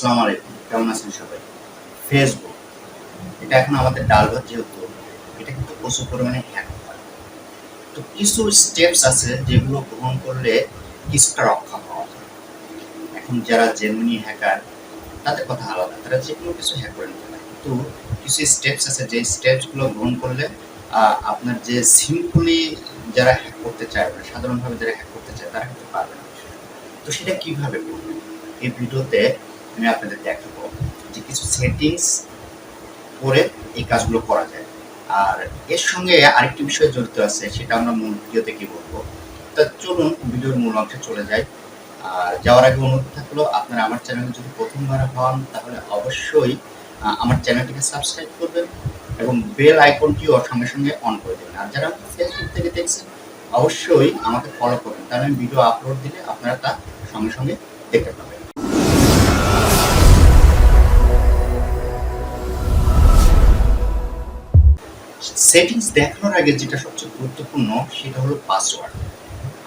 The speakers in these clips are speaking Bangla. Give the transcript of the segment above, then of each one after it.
আসসালামু আলাইকুম, কেমন আছেন সবাই? ফেসবুক এটা এখন আমাদের যেহেতু, এটা কিন্তু প্রচুর পরিমাণে হ্যাক হয় তো কিছু স্টেপস আছে যেগুলো গ্রহণ করলে কিছুটা রক্ষা পাওয়া যায়। এখন যারা জেনুইনি হ্যাকার তাদের কথা আলাদা, তারা যে কোনো কিছু হ্যাক করে নিতে পারে। কিন্তু কিছু স্টেপস আছে যে স্টেপসগুলো গ্রহণ করলে আপনার যে সিম্পলি যারা হ্যাক করতে চায় মানে সাধারণভাবে যারা হ্যাক করতে চায়, তারা কিন্তু পারবে না। তো সেটা কীভাবে করবে এই ভিডিওতে আমি আপনাদের দেখাবো যে কিছু সেটিংস করে এই কাজগুলো করা যায়। আর এর সঙ্গে আরেকটি বিষয় জড়িত আছে, সেটা আমরা মূল ভিডিওতে কি বলব। তা চলুন ভিডিওর মূল অংশে চলে যাই। আর যাওয়ার আগে অনুরোধ থাকল, আপনারা আমার চ্যানেলে যদি প্রথমবার হন, তাহলে অবশ্যই আমার চ্যানেলটিকে সাবস্ক্রাইব করবেন এবং বেল আইকনটিও সঙ্গে সঙ্গে অন করে দেবেন। আর যারা ফেসবুক থেকে দেখছেন, অবশ্যই আমাকে ফলো করবেন। তাহলে ভিডিও আপলোড দিলে আপনারা তা সঙ্গে সঙ্গে দেখতে পাবেন। সেটিংস দেখানোর আগে যেটা সবচেয়ে গুরুত্বপূর্ণ, সেটা হলো পাসওয়ার্ড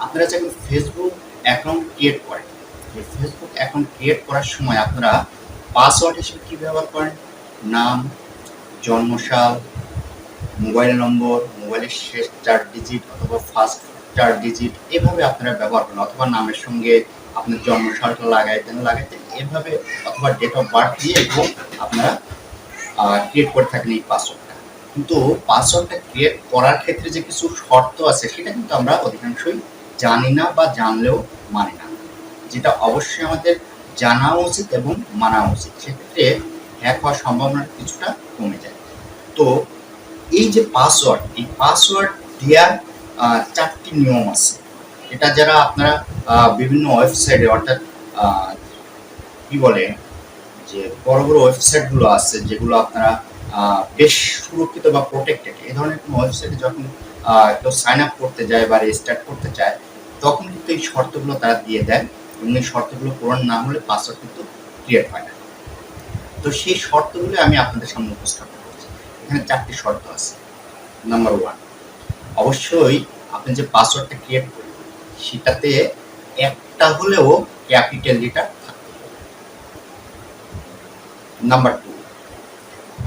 আপনারা যখন ফেসবুক অ্যাকাউন্ট ক্রিয়েট করেন ফেসবুক অ্যাকাউন্ট ক্রিয়েট করার সময় আপনারা পাসওয়ার্ড হিসেবে কী ব্যবহার করেন? নাম, জন্মসাল মোবাইল নম্বর মোবাইলের শেষ চার ডিজিট অথবা ফার্স্ট চার ডিজিট এভাবে আপনারা ব্যবহার করেন, অথবা নামের সঙ্গে আপনার জন্মসালটা লাগাইতেন লাগাইতেন এভাবে অথবা ডেট অফ বার্থ দিয়ে এবং আপনারা ক্রিয়েট করে থাকেন এই পাসওয়ার্ডটা কিন্তু পাসওয়ার্ডটা ক্রিয়েট করার ক্ষেত্রে যে কিছু শর্ত আছে, সেটা কিন্তু আমরা অধিকাংশই জানি না বা জানলেও মানি না। যেটা অবশ্যই আমাদের জানা উচিত এবং মানা উচিত। সেক্ষেত্রে হ্যাক হওয়ার সম্ভাবনা কিছুটা কমে যায়। তো এই যে পাসওয়ার্ড, এই পাসওয়ার্ড দেওয়ার চারটি নিয়ম আছে। এটা যারা আপনারা বিভিন্ন ওয়েবসাইটে, অর্থাৎ কি বলে, যে বড় বড় ওয়েবসাইটগুলো আছে, যেগুলো আপনারা বেশ সুরক্ষিত বা প্রোটেক্টেড এই ধরনের কোনো ওয়েবসাইটে যখন কেউ সাইন আপ করতে যায় বা রেজিস্টার করতে চায়, তখন কিন্তু এই শর্তগুলো তারা দিয়ে দেয় এবং এই শর্তগুলো পূরণ না হলে পাসওয়ার্ড কিন্তু ক্রিয়েট হয় না। তো সেই শর্তগুলো আমি আপনাদের সামনে উপস্থাপন করছি। এখানে চারটি শর্ত আছে। নাম্বার ওয়ান অবশ্যই আপনি যে পাসওয়ার্ডটা ক্রিয়েট করবেন সেটাতে একটা হলেও ক্যাপিটাল লেটার থাকতে হবে। নাম্বার টু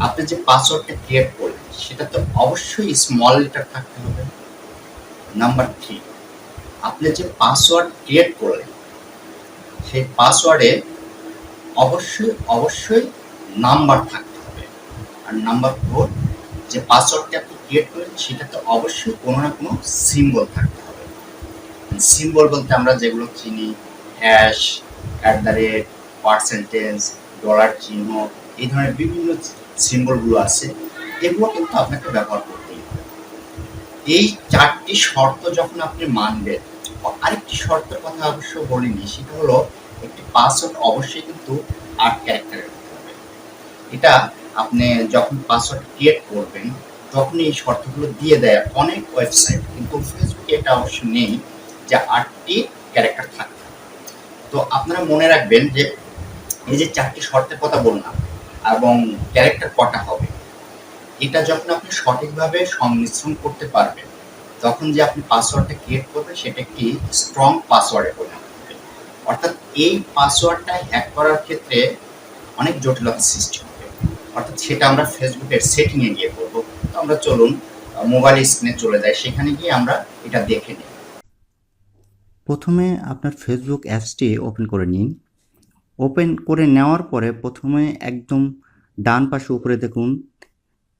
আপনি যে পাসওয়ার্ডটা ক্রিয়েট করলেন, সেটা তো অবশ্যই স্মল লেটার থাকতে হবে। নাম্বার থ্রি আপনি যে পাসওয়ার্ড ক্রিয়েট করলেন, সেই পাসওয়ার্ডে অবশ্যই অবশ্যই নাম্বার থাকতে হবে। আর নাম্বার ফোর যে পাসওয়ার্ডটা আপনি ক্রিয়েট করেন সেটাতে অবশ্যই কোনো না কোনো সিম্বল থাকতে হবে। সিম্বল বলতে আমরা যেগুলো চিনি hash at the rate percentage dollar চিহ্ন, এই ধরনের বিভিন্ন সিম্বলগুলো আছে, এগুলো কিন্তু আপনাকে ব্যবহার করতেই হবে। এই চারটি শর্ত যখন আপনি মানবেন আরেকটি শর্তের কথা অবশ্য বলিনি, সেটা হলো একটি পাসওয়ার্ড অবশ্যই কিন্তু আট ক্যারেক্টারের হতে হবে। এটা আপনি যখন পাসওয়ার্ড ক্রিয়েট করবেন তখন এই শর্তগুলো দিয়ে দেয় অনেক ওয়েবসাইট কিন্তু ফেসবুকে এটা অবশ্য নেই যে আটটি ক্যারেক্টার থাকবে। তো আপনারা মনে রাখবেন যে, এই যে চারটি শর্তের কথা বললাম এবং ক্যারেক্টার কটা হবে? এটা যখন আপনি সঠিকভাবে সংমিশ্রণ করতে পারবেন, তখন যে আপনি পাসওয়ার্ডটা ক্রিয়েট করবেন, সেটা একটি স্ট্রং পাসওয়ার্ডে পরিণত হবে। অর্থাৎ এই পাসওয়ার্ডটা হ্যাক করার ক্ষেত্রে অনেক জটিলতা সৃষ্টি হবে। অর্থাৎ সেটা আমরা ফেসবুকের সেটিংয়ে গিয়ে করব। তো আমরা চলুন মোবাইল স্ক্রিনে চলে যাই। সেখানে গিয়ে আমরা এটা দেখে নিই। প্রথমে আপনার ফেসবুক অ্যাপসটি ওপেন করে নিন। ওপেন করে নেওয়ার পরে প্রথমে একদম ডান পাশে উপরে দেখুন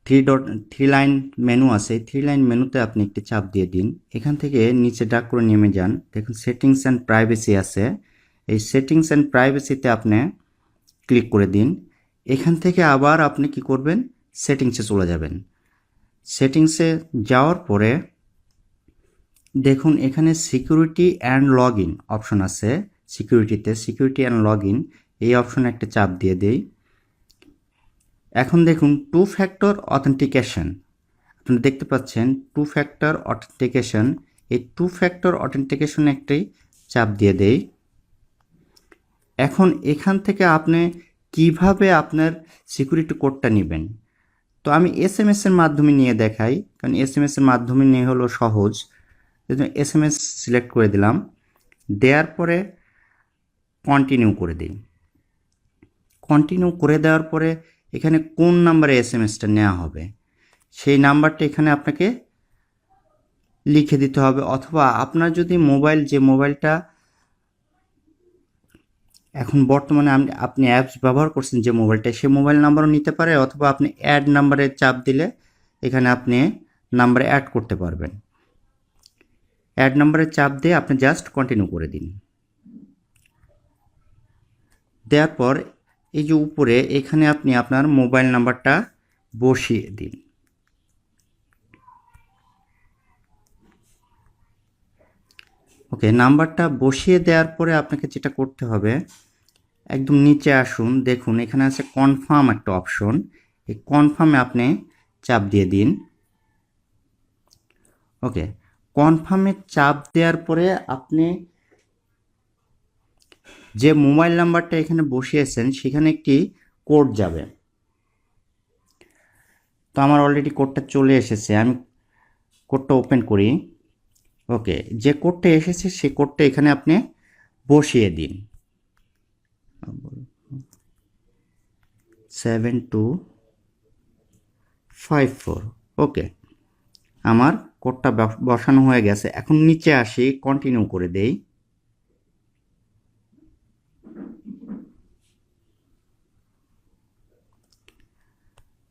three dot three line menu আছে। থ্রি লাইন মেনুতে আপনি একটি চাপ দিয়ে দিন। এখান থেকে নিচে ডাক করে নেমে যান। দেখুন সেটিংস অ্যান্ড প্রাইভেসি আছে। এই সেটিংস অ্যান্ড প্রাইভেসিতে আপনি ক্লিক করে দিন। এখান থেকে আবার আপনি কি করবেন? সেটিংসে চলে যাবেন। সেটিংসে যাওয়ার পরে দেখুন, এখানে security and log in option আছে। সিকিউরিটিতে সিকিউরিটি অ্যান্ড লগ ইন এই অপশনে একটা চাপ দিয়ে দেই। এখন দেখুন টু ফ্যাক্টর অথেন্টিকেশন আপনি দেখতে পাচ্ছেন টু ফ্যাক্টর অথেন্টিকেশন এই টু ফ্যাক্টর অথেন্টিকেশন একটি চাপ দিয়ে দেই। এখন এখান থেকে আপনি কীভাবে আপনার সিকিউরিটি কোডটা নেবেন? তো আমি এস এম এসের মাধ্যমে নিয়ে দেখাই, কারণ এস এম মাধ্যমে নিয়ে হলো সহজ। এস এম এস সিলেক্ট করে দিলাম। দেওয়ার পরে কন্টিনিউ করে দিই। কন্টিনিউ করে দেওয়ার পরে এখানে কোন নাম্বারে এস এম এসটা নেওয়া হবে, সেই নাম্বারটা এখানে আপনাকে লিখে দিতে হবে। অথবা আপনার যদি মোবাইল যে মোবাইলটা এখন বর্তমানে আপনি অ্যাপস ব্যবহার করছেন যে মোবাইলটা সে মোবাইল নাম্বারও নিতে পারে, অথবা আপনি অ্যাড নাম্বারে চাপ দিলে এখানে আপনি নাম্বারে অ্যাড করতে পারবেন। অ্যাড নাম্বারে চাপ দিয়ে আপনি জাস্ট কন্টিনিউ করে দিন। দেওয়ার পর এই যে উপরে, এখানে আপনি আপনার মোবাইল নাম্বারটা বসিয়ে দিন। ওকে, নাম্বারটা বসিয়ে দেওয়ার পরে আপনাকে যেটা করতে হবে, একদম নিচে আসুন, দেখুন এখানে আছে কনফার্ম একটা অপশন এই কনফার্মে আপনি চাপ দিয়ে দিন। ওকে কনফার্মে চাপ দেওয়ার পরে আপনি যে মোবাইল নাম্বারটা এখানে বসিয়েছেন, সেখানে একটি কোড যাবে। তো আমার অলরেডি কোডটা চলে এসেছে, আমি কোডটা ওপেন করি। ওকে, যে কোডটা এসেছে সেই কোডটা এখানে আপনি বসিয়ে দিন। Seven two five four okay. আমার কোডটা বসানো হয়ে গেছে, এখন নিচে আসি কন্টিনিউ করে দেই।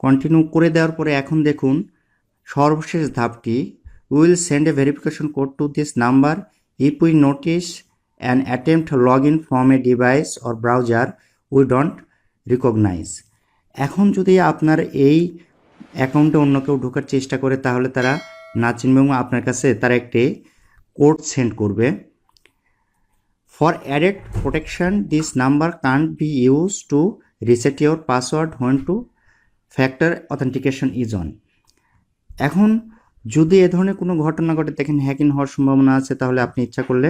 কন্টিনিউ করে দেওয়ার পরে এখন দেখুন সর্বশেষ ধাপটি will send a verification code to this number if we notice an attempt log in from a device or browser we don't recognise এখন যদি আপনার এই অ্যাকাউন্টে অন্য কেউ ঢোকার চেষ্টা করে, তাহলে তারা না চিনবে এবং আপনার কাছে তারা একটি কোড সেন্ড করবে। For added protection this number can't be use to reset your password when two factor authentication is on. এখন যদি এ ধরনের কোনো ঘটনা ঘটে, দেখেন হ্যাকিং হওয়ার সম্ভাবনা আছে, তাহলে আপনি ইচ্ছা করলে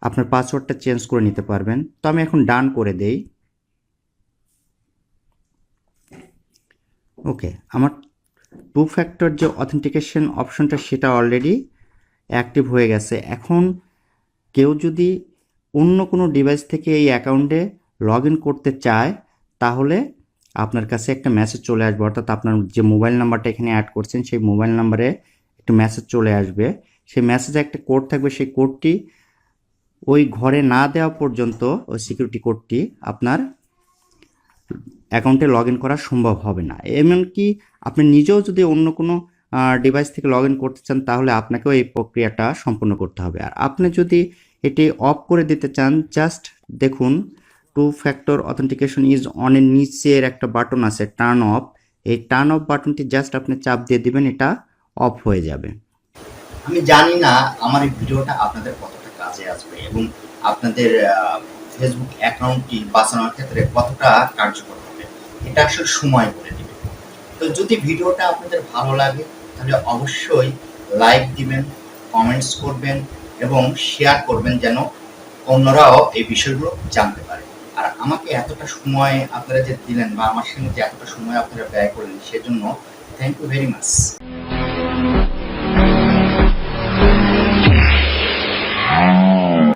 আপনার পাসওয়ার্ডটা চেঞ্জ করে নিতে পারবেন। তো আমি এখন ডান করে দেই। ওকে, আমার টু ফ্যাক্টর যে অথেন্টিকেশন অপশনটা, সেটা অলরেডি অ্যাক্টিভ হয়ে গেছে। এখন কেউ যদি অন্য কোনো ডিভাইস থেকে এই অ্যাকাউন্টে লগ করতে চায়, তাহলে আপনার কাছে একটা মেসেজ চলে আসবে, অর্থাৎ আপনার যে মোবাইল নাম্বারটা এখানে অ্যাড করছেন, সেই মোবাইল নাম্বারে একটা মেসেজ চলে আসবে। সেই মেসেজে একটা কোড থাকবে, সেই কোডটি ওই ঘরে না দেওয়া পর্যন্ত ওই সিকিউরিটি কোডটি আপনার অ্যাকাউন্টে লগ ইন করা সম্ভব হবে না। এমনকি আপনি নিজেও যদি অন্য কোনো ডিভাইস থেকে লগ ইন করতে চান, তাহলে আপনাকেও এই প্রক্রিয়াটা সম্পূর্ণ করতে হবে। আর আপনি যদি এটি অফ করে দিতে চান জাস্ট দেখুন টু ফ্যাক্টর অথেন্টিকেশন ইজ অনের নিচের একটা বাটন আছে টার্ন অফ এই টার্ন অফ বাটনটি জাস্ট আপনি চাপ দিয়ে দিবেন, এটা অফ হয়ে যাবে। আমি জানি না আমার এই ভিডিওটা আপনাদের কতটা কাজে আসবে এবং আপনাদের ফেসবুক অ্যাকাউন্টটি বাঁচানোর ক্ষেত্রে কতটা কার্যকর হবে, এটা আসলে সময় করে দিবে। তো যদি ভিডিওটা আপনাদের ভালো লাগে, তাহলে অবশ্যই লাইক দিবেন কমেন্টস করবেন এবং শেয়ার করবেন যেন অন্যরাও এই বিষয়গুলো জানতে পারে। আর আমাকে এতটা সময় আপনারা যে দিলেন বা আমার সঙ্গে যে এতটা সময় আপনারা ব্যয় করলেন, সেজন্য থ্যাংক ইউ ভেরি মাচ